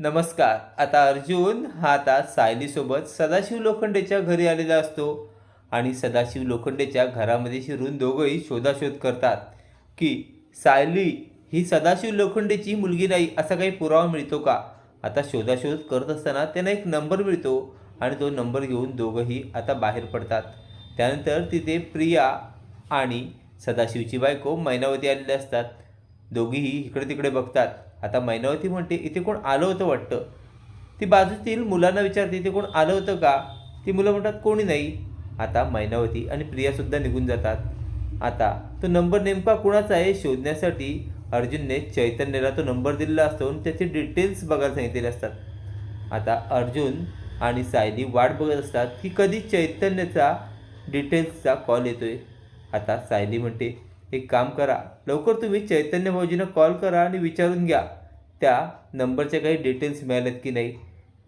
नमस्कार. आता अर्जुन हा आता सायलीसोबत सदाशिव लोखंडेच्या घरी आलेला असतो आणि सदाशिव लोखंडेच्या घरामध्ये शिरून दोघंही शोधाशोध करतात की सायली ही सदाशिव लोखंडेची मुलगी नाही असा काही पुरावा मिळतो का? आता शोधाशोध करत असताना त्यांना एक नंबर मिळतो आणि तो नंबर घेऊन दोघंही आता बाहेर पडतात. त्यानंतर तिथे प्रिया आणि सदाशिवची बायको मैनावती आलेल्या असतात. दोघीही इकडे तिकडे बघतात. आता मैनावती म्हणते इथे कोण आलं होतं वाटतं? ती बाजूतील मुलांना विचारते इथे कोण आलं होतं का? ती मुलं म्हणतात कोणी नाही. आता मैनावती आणि प्रियासुद्धा निघून जातात. आता तो नंबर नेमका कुणाचा आहे शोधण्यासाठी अर्जुनने चैतन्यला तो नंबर दिलेला असतो आणि त्याचे डिटेल्स बघायला सांगितलेले असतात. आता अर्जुन आणि सायली वाट बघत असतात की कधी चैतन्याचा डिटेल्सचा कॉल येतोय. आता सायली म्हणते एक काम करा. लवकर तुम्ही चैतन्य भाऊजींना कॉल करा आणि विचारून घ्या. त्या नंबरच्या काही डिटेल्स मिळाल्यात की नाही.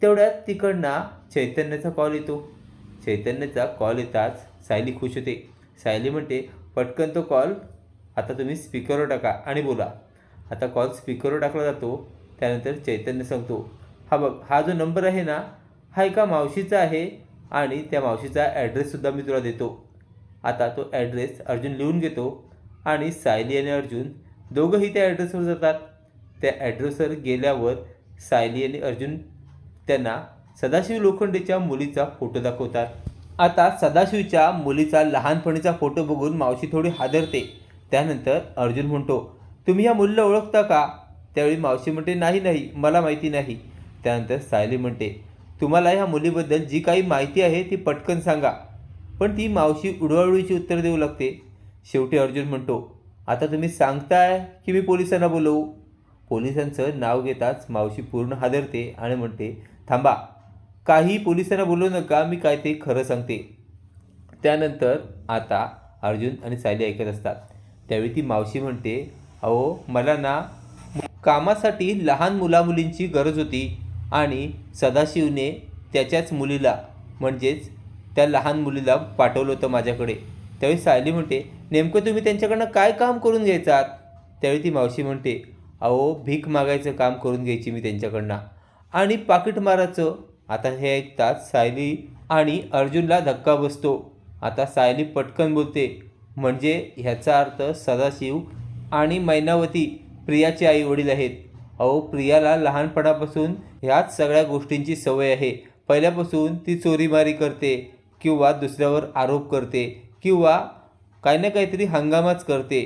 तेवढ्यात तिकडनं चैतन्याचा कॉल येतो. चैतन्याचा कॉल येताच सायली खुश होते. सायली म्हणते पटकन तो कॉल आता तुम्ही स्पीकरवर टाका आणि बोला. आता कॉल स्पीकरवर टाकला जातो. त्यानंतर चैतन्य सांगतो हा बघ हा जो नंबर आहे ना हा एका मावशीचा आहे आणि त्या मावशीचा ॲड्रेससुद्धा मी तुला देतो. आता तो ॲड्रेस अर्जुन लिहून घेतो. आणि सायली आणि अर्जुन दोघंही त्या ॲड्रेसवर जातात. त्या ॲड्रेसवर गेल्यावर सायली आणि अर्जुन त्यांना सदाशिव लोखंडेच्या मुलीचा फोटो दाखवतात. आता सदाशिवच्या मुलीचा लहानपणीचा फोटो बघून मावशी थोडी हादरते. त्यानंतर अर्जुन म्हणतो तुम्ही या मुलीला ओळखता का? त्यावेळी मावशी म्हणते नाही नाही मला माहिती नाही. त्यानंतर सायली म्हणते तुम्हाला ह्या मुलीबद्दल जी काही माहिती आहे ती पटकन सांगा. पण ती मावशी उडवाउडीची उत्तर देऊ लागते. शेवटी अर्जुन म्हणतो आता तुम्ही सांगताय की मी पोलिसांना बोलवू. पोलिसांचं नाव घेताच मावशी पूर्ण हादरते आणि म्हणते थांबा काही पोलिसांना बोलवू नका मी काय ते खरं सांगते. त्यानंतर आता अर्जुन आणि सायली ऐकत असतात. त्यावेळी ती मावशी म्हणते अहो मला ना कामासाठी लहान मुलामुलींची गरज होती आणि सदाशिवने त्याच्याच मुलीला म्हणजेच त्या लहान मुलीला पाठवलं होतं माझ्याकडे. त्यावेळी सायली म्हणते नेमकं तुम्ही त्यांच्याकडनं काय काम करून घ्यायचात? त्यावेळी ती मावशी म्हणते अहो भीक मागायचं काम करून घ्यायची मी त्यांच्याकडनं. आणि पाकिट मारायचं. आता हे ऐकतात सायली आणि अर्जुनला धक्का बसतो. आता सायली पटकन बोलते म्हणजे ह्याचा अर्थ सदाशिव आणि मैनावती प्रियाचे आई वडील आहेत. अहो प्रियाला लहानपणापासून ह्याच सगळ्या गोष्टींची सवय आहे. पहिल्यापासून ती चोरीमारी करते किंवा दुसऱ्यावर आरोप करते किंवा काही ना काहीतरी हंगामाच करते.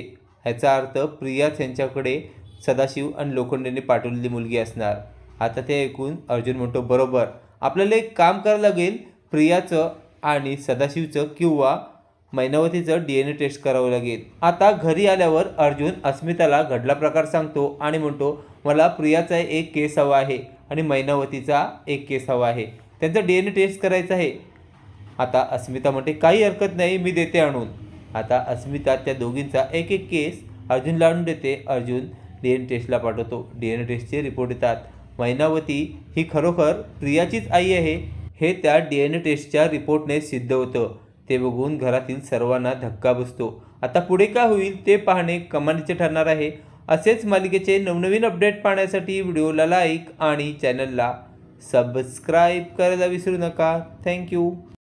ह्याचा अर्थ प्रियाच यांच्याकडे सदाशिव आणि लोखंडेने पाठवलेली मुलगी असणार. आता ते ऐकून अर्जुन म्हणतो बरोबर. आपल्याला एक काम करावं लागेल. प्रियाचं आणि सदाशिवचं किंवा मैनावतीचं डी एन ए टेस्ट करावं लागेल. आता घरी आल्यावर अर्जुन अस्मिताला घडला प्रकार सांगतो आणि म्हणतो मला प्रियाचा एक केस हवा आहे आणि मैनावतीचा एक केस हवा आहे. त्यांचा डी एन ए टेस्ट करायचा आहे. आता अस्मिता म्हणते काही हरकत नाही मी देते आणून. आता अस्मिता त्या दोघींचा एक एक केस अर्जुन लावून देते. अर्जुन डी एन टेस्टला पाठवतो. डी एन टेस्टचे रिपोर्ट येतात. मैनावती ही खरोखर प्रियाचीच आई आहे हे त्या डी एन ए टेस्टच्या रिपोर्टने सिद्ध होतं. ते बघून घरातील सर्वांना धक्का बसतो. आता पुढे काय होईल ते पाहणे कमानीचे ठरणार आहे. असेच मालिकेचे नवनवीन अपडेट पाहण्यासाठी व्हिडिओला लाईक आणि चॅनलला सबस्क्राईब करायला विसरू नका. थँक्यू